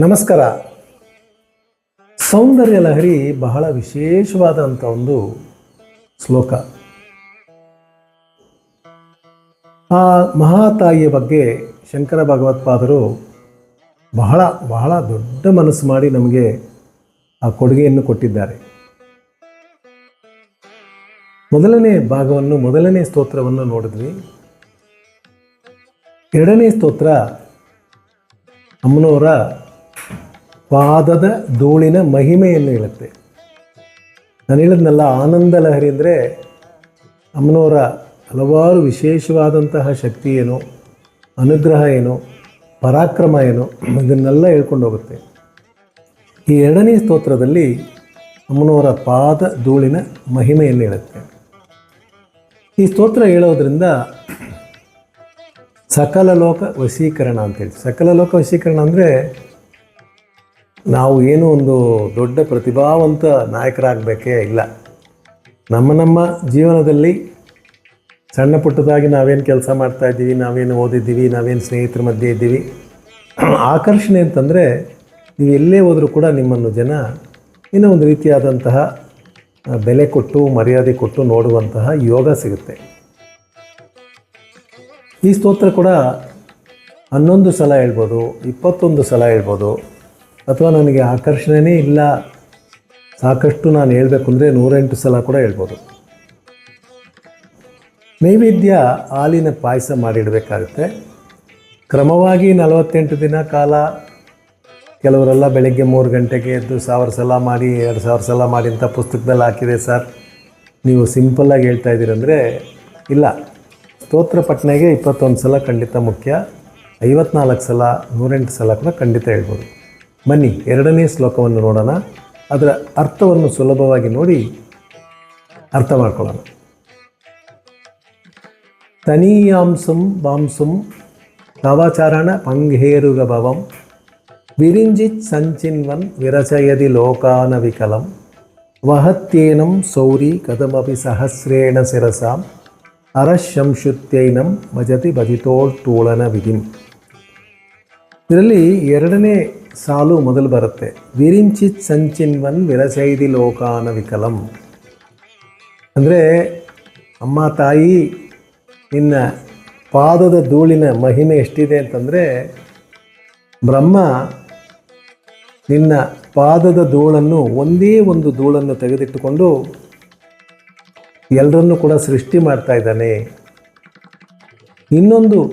ನಮಸ್ಕಾರ. ಸೌಂದರ್ಯ ಲಹರಿ ಬಹಳ ವಿಶೇಷವಾದಂಥ ಒಂದು ಶ್ಲೋಕ. ಆ ಮಹಾತಾಯಿಯ ಬಗ್ಗೆ ಶಂಕರ ಭಗವತ್ಪಾದರು ಬಹಳ ಬಹಳ ದೊಡ್ಡ ಮನಸ್ಸು ಮಾಡಿ ನಮಗೆ ಆ ಕೊಡುಗೆಯನ್ನು ಕೊಟ್ಟಿದ್ದಾರೆ. ಮೊದಲನೇ ಭಾಗವನ್ನು, ಮೊದಲನೇ ಸ್ತೋತ್ರವನ್ನು ನೋಡಿದ್ವಿ. ಎರಡನೇ ಸ್ತೋತ್ರ ಅಮ್ಮನವರ ಪಾದದ ಧೂಳಿನ ಮಹಿಮೆಯನ್ನು ಹೇಳುತ್ತೆ. ನಾನು ಹೇಳಿದ್ನಲ್ಲ ಆನಂದ ಲಹರಿ ಅಂದರೆ ಅಮ್ಮನವರ ಹಲವಾರು ವಿಶೇಷವಾದಂತಹ ಶಕ್ತಿ ಏನು, ಅನುಗ್ರಹ ಏನು, ಪರಾಕ್ರಮ ಏನು, ಇದನ್ನೆಲ್ಲ ಹೇಳ್ಕೊಂಡು ಹೋಗುತ್ತೆ. ಈ ಎರಡನೇ ಸ್ತೋತ್ರದಲ್ಲಿ ಅಮ್ಮನವರ ಪಾದ ಧೂಳಿನ ಮಹಿಮೆಯನ್ನು ಹೇಳುತ್ತೆ. ಈ ಸ್ತೋತ್ರ ಹೇಳೋದ್ರಿಂದ ಸಕಲ ಲೋಕ ವಶೀಕರಣ ಅಂತೇಳಿ ಸಕಲ ಲೋಕ ವಶೀಕರಣ ಅಂದರೆ ನಾವು ಏನು ಒಂದು ದೊಡ್ಡ ಪ್ರತಿಭಾವಂತ ನಾಯಕರಾಗಬೇಕೇ ಇಲ್ಲ. ನಮ್ಮ ನಮ್ಮ ಜೀವನದಲ್ಲಿ ಸಣ್ಣ ಪುಟ್ಟದಾಗಿ ನಾವೇನು ಕೆಲಸ ಮಾಡ್ತಾ ಇದ್ದೀವಿ, ನಾವೇನು ಓದಿದ್ದೀವಿ, ನಾವೇನು ಸ್ನೇಹಿತರ ಮಧ್ಯೆ ಇದ್ದೀವಿ. ಆಕರ್ಷಣೆ ಅಂತಂದರೆ ನೀವು ಎಲ್ಲೇ ಹೋದರೂ ಕೂಡ ನಿಮ್ಮನ್ನು ಜನ ಇನ್ನೂ ಒಂದು ರೀತಿಯಾದಂತಹ ಬೆಲೆ ಕೊಟ್ಟು, ಮರ್ಯಾದೆ ಕೊಟ್ಟು ನೋಡುವಂತಹ ಯೋಗ ಸಿಗುತ್ತೆ. ಈ ಸ್ತೋತ್ರ ಕೂಡ ಹನ್ನೊಂದು ಸಲ ಹೇಳ್ಬೋದು, ಇಪ್ಪತ್ತೊಂದು ಸಲ ಹೇಳ್ಬೋದು. ಅಥವಾ ನನಗೆ ಆಕರ್ಷಣೆಯೇ ಇಲ್ಲ, ಸಾಕಷ್ಟು ನಾನು ಹೇಳಬೇಕು ಅಂದರೆ ನೂರೆಂಟು ಸಲ ಕೂಡ ಹೇಳ್ಬೋದು. ನೈವೇದ್ಯ ಹಾಲಿನ ಪಾಯಸ ಮಾಡಿಡಬೇಕಾಗುತ್ತೆ. ಕ್ರಮವಾಗಿ ನಲವತ್ತೆಂಟು ದಿನ ಕಾಲ ಕೆಲವರೆಲ್ಲ ಬೆಳಗ್ಗೆ ಮೂರು ಗಂಟೆಗೆ ಎದ್ದು ಸಾವಿರ ಸಲ ಮಾಡಿ, ಎರಡು ಸಾವಿರ ಸಲ ಮಾಡಿ ಅಂತ ಪುಸ್ತಕದಲ್ಲಿ ಹಾಕಿದೆ ಸರ್. ನೀವು ಸಿಂಪಲ್ಲಾಗಿ ಹೇಳ್ತಾ ಇದ್ದೀರಂದರೆ ಇಲ್ಲ. ಸ್ತೋತ್ರ ಪಟ್ನೆಗೆ ಇಪ್ಪತ್ತೊಂದು ಸಲ ಖಂಡಿತ ಮುಖ್ಯ, ಐವತ್ನಾಲ್ಕು ಸಲ, ನೂರೆಂಟು ಸಲ ಕೂಡ ಖಂಡಿತ ಹೇಳ್ಬೋದು. ಬನ್ನಿ, ಎರಡನೇ ಶ್ಲೋಕವನ್ನು ನೋಡೋಣ. ಅದರ ಅರ್ಥವನ್ನು ಸುಲಭವಾಗಿ ನೋಡಿ ಅರ್ಥ ಮಾಡ್ಕೊಳ್ಳೋಣ. ತನೀಯಾಂಸಂ ವಾಂಸಂ ನವಚರಣ ಪಂಘೇರುಗಭವಂ ವಿರಿಂಜಿತ್ ಸಂಚಿನ್ವನ್ ವಿರಚಯದಿ ಲೋಕಾನ ವಿಕಲಂ ವಹತ್ಯೇನಂ ಸೌರಿ ಕದಮಪಿ ಸಹಸ್ರೇಣ ಶಿರಸಾಂ ಅರಶಂಶುತ್ಯೈನಂ ಭಜತಿ ಭಜಿತೋಳ್ತೂಳನ ವಿಧಿಂ. ಇದರಲ್ಲಿ ಎರಡನೇ ಸಾಲು ಮೊದಲು ಬರುತ್ತೆ. ವಿರಿಂಚಿತ್ ಸಂಚಿನ್ವನ್ ವಿರಸೈದಿ ಲೋಕಾನ ವಿಕಲಂ. ಅಂದರೆ ಅಮ್ಮ, ತಾಯಿ, ನಿನ್ನ ಪಾದದ ಧೂಳಿನ ಮಹಿಮೆ ಎಷ್ಟಿದೆ ಅಂತಂದರೆ, ಬ್ರಹ್ಮ ನಿನ್ನ ಪಾದದ ಧೂಳನ್ನು ಒಂದೇ ಒಂದು ಧೂಳನ್ನು ತೆಗೆದಿಟ್ಟುಕೊಂಡು ಎಲ್ಲರನ್ನೂ ಕೂಡ ಸೃಷ್ಟಿ ಮಾಡ್ತಾ ಇದ್ದಾನೆ. ಇನ್ನೊಂದು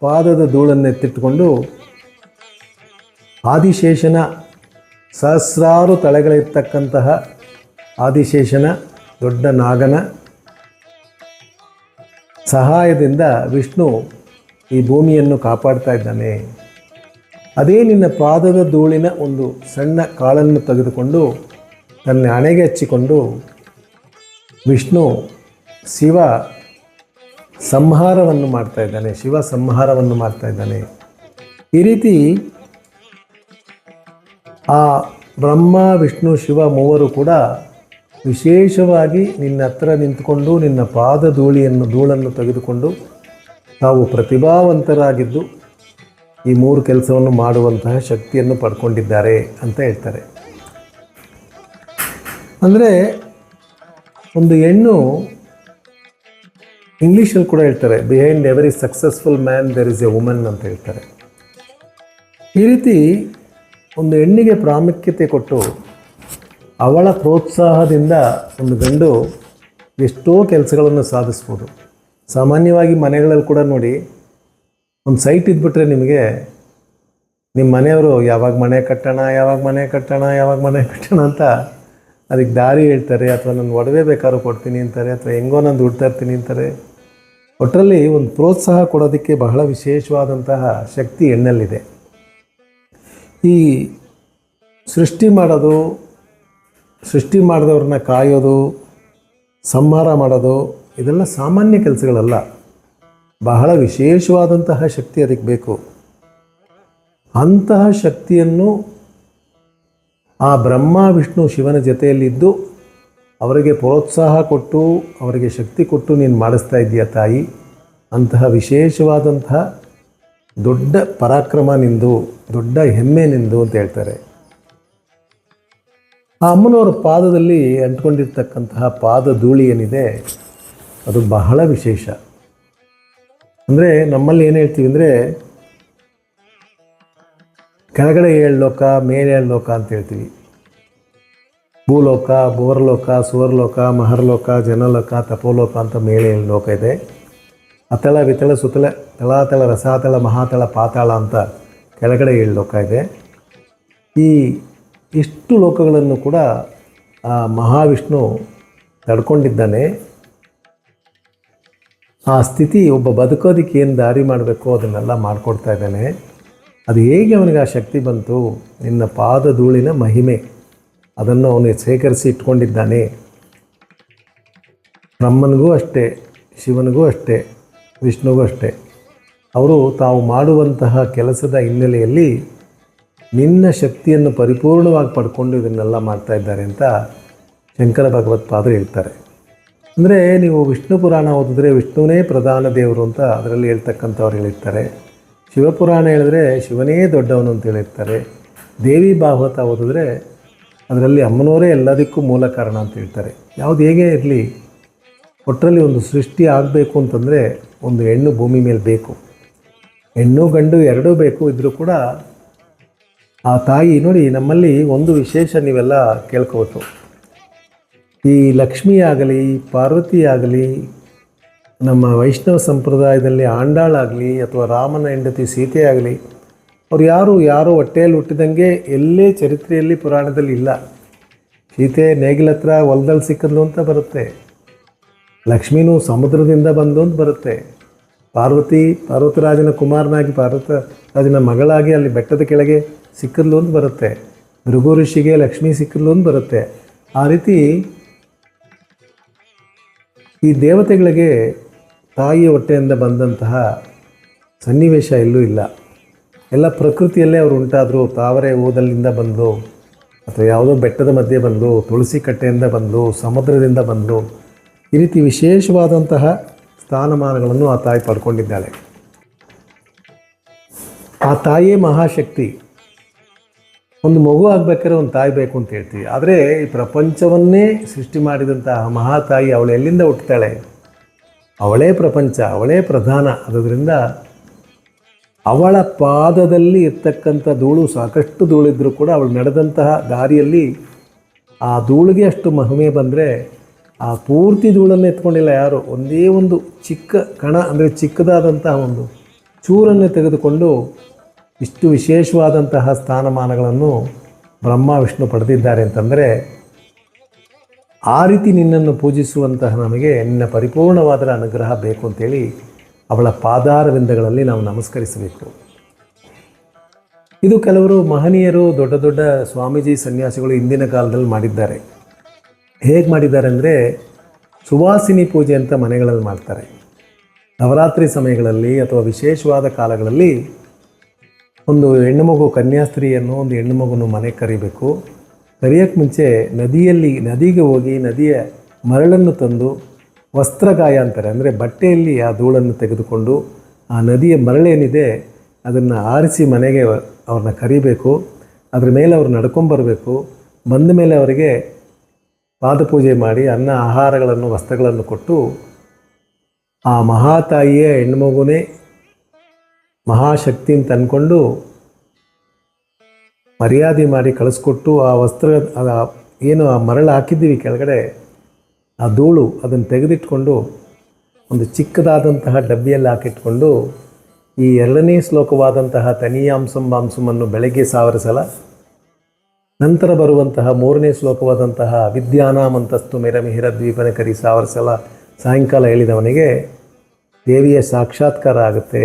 ಪಾದದ ಧೂಳನ್ನು ಎತ್ತಿಟ್ಟುಕೊಂಡು ಆದಿಶೇಷನ ಸಹಸ್ರಾರು ತಲೆಗಳಿರ್ತಕ್ಕಂತಹ ಆದಿಶೇಷನ ದೊಡ್ಡ ನಾಗನ ಸಹಾಯದಿಂದ ವಿಷ್ಣು ಈ ಭೂಮಿಯನ್ನು ಕಾಪಾಡ್ತಾ ಇದ್ದಾನೆ. ಅದೇ ನಿನ್ನ ಪಾದದ ಧೂಳಿನ ಒಂದು ಸಣ್ಣ ಕಾಳನ್ನು ತೆಗೆದುಕೊಂಡು ತನ್ನ ಹಣೆಗೆ ಹಚ್ಚಿಕೊಂಡು ವಿಷ್ಣು ಶಿವ ಸಂಹಾರವನ್ನು ಮಾಡ್ತಾ ಇದ್ದಾನೆ. ಶಿವ ಸಂಹಾರವನ್ನು ಮಾಡ್ತಾ ಇದ್ದಾನೆ. ಈ ರೀತಿ ಆ ಬ್ರಹ್ಮ, ವಿಷ್ಣು, ಶಿವ ಮೂವರು ಕೂಡ ವಿಶೇಷವಾಗಿ ನಿನ್ನ ಹತ್ರ ನಿಂತುಕೊಂಡು ನಿನ್ನ ಪಾದ ಧೂಳಿಯನ್ನು, ಧೂಳನ್ನು ತೆಗೆದುಕೊಂಡು ತಾವು ಪ್ರತಿಭಾವಂತರಾಗಿದ್ದು ಈ ಮೂರು ಕೆಲಸವನ್ನು ಮಾಡುವಂತಹ ಶಕ್ತಿಯನ್ನು ಪಡ್ಕೊಂಡಿದ್ದಾರೆ ಅಂತ ಹೇಳ್ತಾರೆ. ಅಂದರೆ ಒಂದು ಹೆಣ್ಣು ಇಂಗ್ಲೀಷಲ್ಲಿ ಕೂಡ ಹೇಳ್ತಾರೆ behind every successful man there is a woman ಅಂತ ಹೇಳ್ತಾರೆ. ಈ ರೀತಿ ಒಂದು ಹೆಣ್ಣಿಗೆ ಪ್ರಾಮುಖ್ಯತೆ ಕೊಟ್ಟು ಅವಳ ಪ್ರೋತ್ಸಾಹದಿಂದ ಒಂದು ಗಂಡು ಎಷ್ಟೋ ಕೆಲಸಗಳನ್ನು ಸಾಧಿಸ್ಬೋದು. ಸಾಮಾನ್ಯವಾಗಿ ಮನೆಗಳಲ್ಲಿ ಕೂಡ ನೋಡಿ, ಒಂದು ಸೈಟ್ ಇದ್ಬಿಟ್ರೆ ನಿಮಗೆ ನಿಮ್ಮ ಮನೆಯವರು ಯಾವಾಗ ಮನೆ ಕಟ್ಟೋಣ, ಯಾವಾಗ ಮನೆ ಕಟ್ಟೋಣ, ಯಾವಾಗ ಮನೆ ಕಟ್ಟೋಣ ಅಂತ ಅದಕ್ಕೆ ದಾರಿ ಹೇಳ್ತಾರೆ, ಅಥವಾ ನಾನು ಒಡವೆ ಬೇಕಾದ್ರೂ ಕೊಡ್ತೀನಿ ಅಂತಾರೆ, ಅಥವಾ ಹೆಂಗೋ ನಾನು ದುಡ್ತಾ ಇರ್ತೀನಿ ಅಂತಾರೆ. ಒಟ್ಟರಲ್ಲಿ ಒಂದು ಪ್ರೋತ್ಸಾಹ ಕೊಡೋದಕ್ಕೆ ಬಹಳ ವಿಶೇಷವಾದಂತಹ ಶಕ್ತಿ ಹೆಣ್ಣಲ್ಲಿದೆ. ಈ ಸೃಷ್ಟಿ ಮಾಡೋದು, ಸೃಷ್ಟಿ ಮಾಡಿದವ್ರನ್ನ ಕಾಯೋದು, ಸಂಹಾರ ಮಾಡೋದು, ಇದೆಲ್ಲ ಸಾಮಾನ್ಯ ಕೆಲಸಗಳಲ್ಲ. ಬಹಳ ವಿಶೇಷವಾದಂತಹ ಶಕ್ತಿ ಅದಕ್ಕೆ ಬೇಕು. ಅಂತಹ ಶಕ್ತಿಯನ್ನು ಆ ಬ್ರಹ್ಮ, ವಿಷ್ಣು, ಶಿವನ ಜೊತೆಯಲ್ಲಿದ್ದು ಅವರಿಗೆ ಪ್ರೋತ್ಸಾಹ ಕೊಟ್ಟು, ಅವರಿಗೆ ಶಕ್ತಿ ಕೊಟ್ಟು ನೀನು ಮಾಡಿಸ್ತಾ ಇದೆಯಾ ತಾಯಿ? ಅಂತಹ ವಿಶೇಷವಾದಂತಹ ದೊಡ್ಡ ಪರಾಕ್ರಮ ನಿಂದು, ದೊಡ್ಡ ಹೆಮ್ಮೆ ನಿಂದು ಅಂತ ಹೇಳ್ತಾರೆ. ಆ ಅಮ್ಮನವರ ಪಾದದಲ್ಲಿ ಅಂಟ್ಕೊಂಡಿರ್ತಕ್ಕಂತಹ ಪಾದ ಧೂಳಿ ಏನಿದೆ, ಅದು ಬಹಳ ವಿಶೇಷ. ಅಂದರೆ ನಮ್ಮಲ್ಲಿ ಏನು ಹೇಳ್ತೀವಿ ಅಂದರೆ, ಕೆಳಗಡೆ ಏಳು ಲೋಕ ಮೇಲೆ ಏಳು ಲೋಕ ಅಂತ ಹೇಳ್ತೀವಿ. ಭೂಲೋಕ ಬೋರ್ಲೋಕ ಸುವರ್ಲೋಕ, ಮಹರ್ಲೋಕ, ಜನಲೋಕ, ತಪೋಲೋಕ ಅಂತ ಮೇಲೆ ಏಳು ಲೋಕ ಇದೆ. ಅತಳ ವಿತಳ ಸುತಳ ತಳಾತಳ ರಸಾತಳ ಮಹಾತಳ ಪಾತಾಳ ಅಂತ ಕೆಳಗಡೆ ಏಳು ಲೋಕ ಇದೆ. ಈ ಇಷ್ಟು ಲೋಕಗಳನ್ನು ಕೂಡ ಆ ಮಹಾವಿಷ್ಣು ತಡ್ಕೊಂಡಿದ್ದಾನೆ. ಆ ಸ್ಥಿತಿ ಒಬ್ಬ ಬದುಕೋದಕ್ಕೆ ಏನು ದಾರಿ ಮಾಡಬೇಕು ಅದನ್ನೆಲ್ಲ ಮಾಡಿಕೊಡ್ತಾ ಇದ್ದಾನೆ. ಅದು ಹೇಗೆ ಅವನಿಗೆ ಆ ಶಕ್ತಿ ಬಂತು? ನಿನ್ನ ಪಾದ ಧೂಳಿನ ಮಹಿಮೆ. ಅದನ್ನು ಅವನು ಶೇಖರಿಸಿ ಇಟ್ಕೊಂಡಿದ್ದಾನೆ. ಬ್ರಹ್ಮನಿಗೂ ಅಷ್ಟೇ, ಶಿವನಿಗೂ ಅಷ್ಟೇ. ವಿಷ್ಣುಗೂ ಅಷ್ಟೇ. ಅವರು ತಾವು ಮಾಡುವಂತಹ ಕೆಲಸದ ಹಿನ್ನೆಲೆಯಲ್ಲಿ ನಿನ್ನ ಶಕ್ತಿಯನ್ನು ಪರಿಪೂರ್ಣವಾಗಿ ಪಡ್ಕೊಂಡು ಇದನ್ನೆಲ್ಲ ಮಾಡ್ತಾ ಇದ್ದಾರೆ ಅಂತ ಶಂಕರ ಭಗವತ್ಪಾದರು ಹೇಳ್ತಾರೆ. ಅಂದರೆ ನೀವು ವಿಷ್ಣು ಪುರಾಣ ಓದಿದ್ರೆ ವಿಷ್ಣುವೇ ಪ್ರಧಾನ ದೇವರು ಅಂತ ಅದರಲ್ಲಿ ಹೇಳ್ತಕ್ಕಂಥವ್ರು ಹೇಳಿರ್ತಾರೆ. ಶಿವಪುರಾಣ ಹೇಳಿದ್ರೆ ಶಿವನೇ ದೊಡ್ಡವನು ಅಂತ ಹೇಳಿರ್ತಾರೆ. ದೇವಿ ಭಾಗವತ ಓದಿದ್ರೆ ಅದರಲ್ಲಿ ಅಮ್ಮನವರೇ ಎಲ್ಲದಕ್ಕೂ ಮೂಲ ಕಾರಣ ಅಂತ ಹೇಳ್ತಾರೆ. ಯಾವುದು ಹೇಗೆ ಇರಲಿ? ಒಟ್ಟರಲ್ಲಿ ಒಂದು ಸೃಷ್ಟಿ ಆಗಬೇಕು ಅಂತಂದರೆ ಒಂದು ಹೆಣ್ಣು ಭೂಮಿ ಮೇಲೆ ಬೇಕು. ಹೆಣ್ಣು, ಗಂಡು ಎರಡೂ ಬೇಕು ಇದ್ದರೂ ಕೂಡ ಆ ತಾಯಿ, ನೋಡಿ ನಮ್ಮಲ್ಲಿ ಒಂದು ವಿಶೇಷ ನೀವೆಲ್ಲ ಕೇಳ್ಕೋಬೇಕು ಈ ಲಕ್ಷ್ಮಿ ಆಗಲಿ, ಪಾರ್ವತಿ ಆಗಲಿ, ನಮ್ಮ ವೈಷ್ಣವ ಸಂಪ್ರದಾಯದಲ್ಲಿ ಆಂಡಾಳಾಗಲಿ ಅಥವಾ ರಾಮನ ಹೆಂಡತಿ ಸೀತೆ ಆಗಲಿ, ಅವ್ರು ಯಾರು, ಯಾರೋ ಹೊಟ್ಟೆಯಲ್ಲಿ ಹುಟ್ಟಿದಂಗೆ ಎಲ್ಲೇ ಚರಿತ್ರೆಯಲ್ಲಿ ಪುರಾಣದಲ್ಲಿ ಇಲ್ಲ. ಸೀತೆ ನೇಗಿಲತ್ರ ಹೊಲದಲ್ಲಿ ಸಿಕ್ಕಿದ್ಲು ಅಂತ ಬರುತ್ತೆ. ಲಕ್ಷ್ಮೀನೂ ಸಮುದ್ರದಿಂದ ಬಂದು ಅಂತ ಬರುತ್ತೆ. ಪಾರ್ವತಿ, ಪಾರ್ವತರಾಜನ ಕುಮಾರನಾಗಿ ಪಾರ್ವತರಾಜನ ಮಗಳಾಗಿ ಅಲ್ಲಿ ಬೆಟ್ಟದ ಕೆಳಗೆ ಸಿಕ್ಕಿದ್ಲು ಅಂತ ಬರುತ್ತೆ. ಭೃಗು ಋಷಿಗೆ ಲಕ್ಷ್ಮಿ ಸಿಕ್ಕಿದ್ಲು ಅಂತ ಬರುತ್ತೆ. ಆ ರೀತಿ ಈ ದೇವತೆಗಳಿಗೆ ತಾಯಿಯ ಹೊಟ್ಟೆಯಿಂದ ಬಂದಂತಹ ಸನ್ನಿವೇಶ ಎಲ್ಲೂ ಇಲ್ಲ. ಎಲ್ಲ ಪ್ರಕೃತಿಯಲ್ಲೇ ಅವರು ಉಂಟಾದರು. ತಾವರೆ ಓದಲ್ಲಿಂದ ಬಂದು ಅಥವಾ ಯಾವುದೋ ಬೆಟ್ಟದ ಮಧ್ಯೆ ಬಂದು ತುಳಸಿ ಕಟ್ಟೆಯಿಂದ ಬಂದು ಸಮುದ್ರದಿಂದ ಬಂದು ಈ ರೀತಿ ವಿಶೇಷವಾದಂತಹ ಸ್ಥಾನಮಾನಗಳನ್ನು ಆ ತಾಯಿ ಪಡ್ಕೊಂಡಿದ್ದಾಳೆ. ಆ ತಾಯಿಯೇ ಮಹಾಶಕ್ತಿ. ಒಂದು ಮಗು ಆಗ್ಬೇಕಾದ್ರೆ ಒಂದು ತಾಯಿ ಬೇಕು ಅಂತ ಹೇಳ್ತೀವಿ. ಆದರೆ ಈ ಪ್ರಪಂಚವನ್ನೇ ಸೃಷ್ಟಿ ಮಾಡಿದಂತಹ ಮಹಾತಾಯಿ ಅವಳು ಎಲ್ಲಿಂದ ಹುಟ್ಟುತ್ತಾಳೆ ಅವಳೇ ಪ್ರಪಂಚ, ಅವಳೇ ಪ್ರಧಾನ. ಅದರಿಂದ ಅವಳ ಪಾದದಲ್ಲಿ ಇರ್ತಕ್ಕಂಥ ಧೂಳು ಸಾಕಷ್ಟು ಧೂಳಿದ್ರೂ ಕೂಡ ಅವಳು ನಡೆದಂತಹ ದಾರಿಯಲ್ಲಿ ಆ ಧೂಳಿಗೆ ಅಷ್ಟು ಮಹಿಮೆ ಬಂದರೆ ಆ ಪೂರ್ತಿ ಧೂಳನ್ನು ಎತ್ಕೊಂಡಿಲ್ಲ ಯಾರು? ಒಂದೇ ಒಂದು ಚಿಕ್ಕ ಕಣ, ಅಂದರೆ ಚಿಕ್ಕದಾದಂತಹ ಒಂದು ಚೂರನ್ನು ತೆಗೆದುಕೊಂಡು ಇಷ್ಟು ವಿಶೇಷವಾದಂತಹ ಸ್ಥಾನಮಾನಗಳನ್ನು ಬ್ರಹ್ಮ, ವಿಷ್ಣು ಪಡೆದಿದ್ದಾರೆ ಅಂತಂದರೆ, ಆ ರೀತಿ ನಿನ್ನನ್ನು ಪೂಜಿಸುವಂತಹ ನಮಗೆ ನಿನ್ನ ಪರಿಪೂರ್ಣವಾದ ಅನುಗ್ರಹ ಬೇಕು ಅಂತೇಳಿ ಅವಳ ಪಾದಾರವಿಂದಗಳಲ್ಲಿ ನಾವು ನಮಸ್ಕರಿಸಬೇಕು. ಇದು ಕೆಲವರು ಮಹನೀಯರು, ದೊಡ್ಡ ದೊಡ್ಡ ಸ್ವಾಮೀಜಿ ಸನ್ಯಾಸಿಗಳು ಇಂದಿನ ಕಾಲದಲ್ಲಿ ಮಾಡಿದ್ದಾರೆ. ಹೇಗೆ ಮಾಡಿದ್ದಾರೆ ಅಂದರೆ ಸುವಾಸಿನಿ ಪೂಜೆ ಅಂತ ಮನೆಗಳಲ್ಲಿ ಮಾಡ್ತಾರೆ. ನವರಾತ್ರಿ ಸಮಯಗಳಲ್ಲಿ ಅಥವಾ ವಿಶೇಷವಾದ ಕಾಲಗಳಲ್ಲಿ ಒಂದು ಹೆಣ್ಣು ಮಗು ಕನ್ಯಾಸ್ತ್ರೀಯನ್ನು ಒಂದು ಹೆಣ್ಣು ಮಗುನು ಮನೆಗೆ ಕರಿಬೇಕು. ಕರಿಯೋಕ್ಕೆ ಮುಂಚೆ ನದಿಯಲ್ಲಿ, ನದಿಗೆ ಹೋಗಿ ನದಿಯ ಮರಳನ್ನು ತಂದು ವಸ್ತ್ರಗಾಯ ಅಂತಾರೆ. ಅಂದರೆ ಬಟ್ಟೆಯಲ್ಲಿ ಆ ಧೂಳನ್ನು ತೆಗೆದುಕೊಂಡು ಆ ನದಿಯ ಮರಳೇನಿದೆ ಅದನ್ನು ಆರಿಸಿ ಮನೆಗೆ ಅವ್ರನ್ನ ಕರಿಬೇಕು. ಅದ್ರ ಮೇಲೆ ಅವ್ರು ನಡ್ಕೊಂಬರಬೇಕು ಬಂದ ಮೇಲೆ ಅವರಿಗೆ ಪಾದಪೂಜೆ ಮಾಡಿ ಅನ್ನ ಆಹಾರಗಳನ್ನು, ವಸ್ತ್ರಗಳನ್ನು ಕೊಟ್ಟು ಆ ಮಹಾತಾಯಿಯ ಹೆಣ್ಮಗುನೇ ಮಹಾಶಕ್ತಿನ ತಂದ್ಕೊಂಡು ಮರ್ಯಾದೆ ಮಾಡಿ ಕಳಿಸ್ಕೊಟ್ಟು ಆ ವಸ್ತ್ರ ಏನು ಆ ಮರಳು ಹಾಕಿದ್ದೀವಿ ಕೆಳಗಡೆ, ಆ ಧೂಳು ಅದನ್ನು ತೆಗೆದಿಟ್ಕೊಂಡು ಒಂದು ಚಿಕ್ಕದಾದಂತಹ ಡಬ್ಬಿಯಲ್ಲಿ ಹಾಕಿಟ್ಕೊಂಡು ಈ ಎರಡನೇ ಶ್ಲೋಕವಾದಂತಹ ತನಿಯಾಂಸಂ ಬಾಂಸಮನ್ನು ಬೆಳಗ್ಗೆ ಸಾವಿರ ಸಲ ನಂತರ ಬರುವಂತಹ ಮೂರನೇ ಶ್ಲೋಕವಾದಂತಹ ವಿದ್ಯಾನಾಮಂತಸ್ತು ಮೆರಮಿಹಿರ ದ್ವೀಪನ ಕರಿ ಸಾವಿರ ಸಲ ಸಾಯಂಕಾಲ ಹೇಳಿದವನಿಗೆ ದೇವಿಯ ಸಾಕ್ಷಾತ್ಕಾರ ಆಗುತ್ತೆ.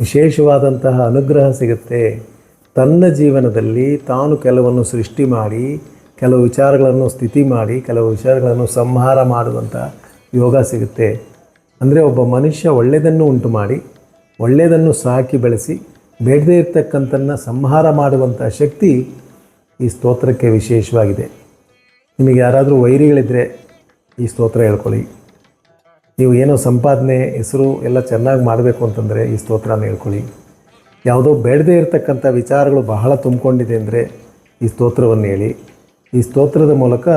ವಿಶೇಷವಾದಂತಹ ಅನುಗ್ರಹ ಸಿಗುತ್ತೆ. ತನ್ನ ಜೀವನದಲ್ಲಿ ತಾನು ಕೆಲವನ್ನು ಸೃಷ್ಟಿ ಮಾಡಿ, ಕೆಲವು ವಿಚಾರಗಳನ್ನು ಸ್ಥಿತಿ ಮಾಡಿ, ಕೆಲವು ವಿಚಾರಗಳನ್ನು ಸಂಹಾರ ಮಾಡುವಂಥ ಯೋಗ ಸಿಗುತ್ತೆ. ಅಂದರೆ ಒಬ್ಬ ಮನುಷ್ಯ ಒಳ್ಳೆಯದನ್ನು ಉಂಟು ಮಾಡಿ, ಒಳ್ಳೆಯದನ್ನು ಸಾಕಿ ಬೆಳೆಸಿ, ಬೇಡದೇ ಇರ್ತಕ್ಕಂಥನ್ನು ಸಂಹಾರ ಮಾಡುವಂಥ ಶಕ್ತಿ ಈ ಸ್ತೋತ್ರಕ್ಕೆ ವಿಶೇಷವಾಗಿದೆ. ನಿಮಗೆ ಯಾರಾದರೂ ವೈರಿಗಳಿದ್ದರೆ ಈ ಸ್ತೋತ್ರ ಹೇಳ್ಕೊಳ್ಳಿ. ನೀವು ಏನೋ ಸಂಪಾದನೆ, ಹೆಸರು ಎಲ್ಲ ಚೆನ್ನಾಗಿ ಮಾಡಬೇಕು ಅಂತಂದರೆ ಈ ಸ್ತೋತ್ರನ ಹೇಳ್ಕೊಳ್ಳಿ. ಯಾವುದೋ ಬೇಡದೇ ಇರತಕ್ಕಂಥ ವಿಚಾರಗಳು ಬಹಳ ತುಂಬಿಕೊಂಡಿದೆ ಅಂದರೆ ಈ ಸ್ತೋತ್ರವನ್ನು ಹೇಳಿ. ಈ ಸ್ತೋತ್ರದ ಮೂಲಕ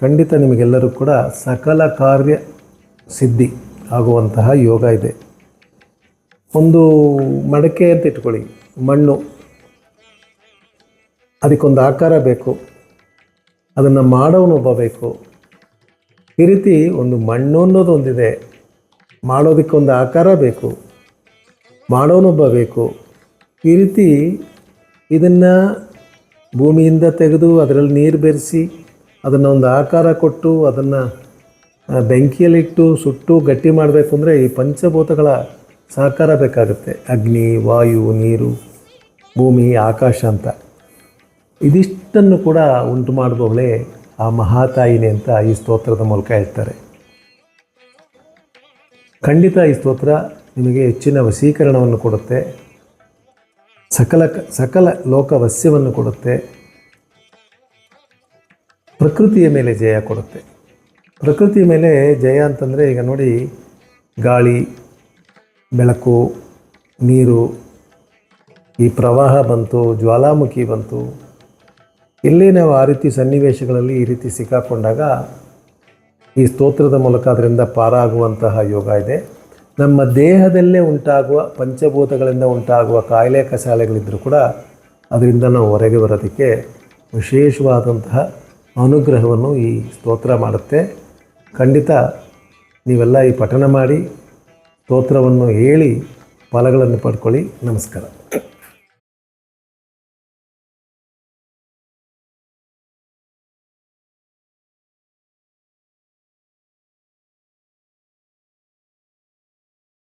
ಖಂಡಿತ ನಿಮಗೆಲ್ಲರೂ ಕೂಡ ಸಕಲ ಕಾರ್ಯ ಸಿದ್ಧಿ ಆಗುವಂತಹ ಯೋಗ ಇದೆ. ಒಂದು ಮಡಕೆ ಅಂತ ಇಟ್ಕೊಳ್ಳಿ. ಮಣ್ಣು. ಅದಕ್ಕೊಂದು ಆಕಾರ ಬೇಕು. ಅದನ್ನು ಮಾಡೋನೊಬ್ಬ ಬೇಕು. ಈ ರೀತಿ ಒಂದು ಮಣ್ಣು ಅನ್ನೋದೊಂದಿದೆ ಮಾಡೋದಕ್ಕೊಂದು ಆಕಾರ ಬೇಕು. ಮಾಡೋನೊಬ್ಬ ಬೇಕು. ಈ ರೀತಿ ಇದನ್ನು ಭೂಮಿಯಿಂದ ತೆಗೆದು ಅದರಲ್ಲಿ ನೀರು ಬೆರೆಸಿ ಅದನ್ನು ಒಂದು ಆಕಾರ ಕೊಟ್ಟು ಅದನ್ನು ಬೆಂಕಿಯಲ್ಲಿಟ್ಟು ಸುಟ್ಟು ಗಟ್ಟಿ ಮಾಡಬೇಕು ಅಂದರೆ ಈ ಪಂಚಭೂತಗಳ ಸಹಕಾರ ಬೇಕಾಗುತ್ತೆ. ಅಗ್ನಿ, ವಾಯು, ನೀರು, ಭೂಮಿ, ಆಕಾಶ ಅಂತ. ಇದಿಷ್ಟನ್ನು ಕೂಡ ಉಂಟು ಮಾಡಿದವಳೆ ಆ ಮಹಾತಾಯಿನಿ ಅಂತ ಈ ಸ್ತೋತ್ರದ ಮೂಲಕ ಹೇಳ್ತಾರೆ. ಖಂಡಿತ ಈ ಸ್ತೋತ್ರ ನಿಮಗೆ ಹೆಚ್ಚಿನ ವಶೀಕರಣವನ್ನು ಕೊಡುತ್ತೆ. ಸಕಲ ಸಕಲ ಲೋಕವಸ್ಯವನ್ನು ಕೊಡುತ್ತೆ. ಪ್ರಕೃತಿಯ ಮೇಲೆ ಜಯ ಕೊಡುತ್ತೆ. ಪ್ರಕೃತಿಯ ಮೇಲೆ ಜಯ ಅಂತಂದರೆ ಈಗ ನೋಡಿ ಗಾಳಿ, ಬೆಳಕು, ನೀರು, ಈ ಪ್ರವಾಹ ಬಂತು, ಜ್ವಾಲಾಮುಖಿ ಬಂತು ಇಲ್ಲಿ ನಾವು ಆ ರೀತಿ ಸನ್ನಿವೇಶಗಳಲ್ಲಿ ಈ ರೀತಿ ಸಿಕ್ಕಾಕೊಂಡಾಗ ಈ ಸ್ತೋತ್ರದ ಮೂಲಕ ಅದರಿಂದ ಪಾರಾಗುವಂತಹ ಯೋಗ ಇದೆ. ನಮ್ಮ ದೇಹದಲ್ಲೇ ಉಂಟಾಗುವ ಪಂಚಭೂತಗಳಿಂದ ಉಂಟಾಗುವ ಕಾಯಿಲೆ ಕಸಾಲೆಗಳಿದ್ದರೂ ಕೂಡ ಅದರಿಂದ ನಾವು ಹೊರಗೆ ಬರೋದಕ್ಕೆ ವಿಶೇಷವಾದಂತಹ ಅನುಗ್ರಹವನ್ನು ಈ ಸ್ತೋತ್ರ ಮಾಡುತ್ತೆ. ಖಂಡಿತ ನೀವೆಲ್ಲ ಈ ಪಠನ ಮಾಡಿ ಸ್ತೋತ್ರವನ್ನು ಹೇಳಿ ಫಲಗಳನ್ನು ಪಡ್ಕೊಳ್ಳಿ. ನಮಸ್ಕಾರ.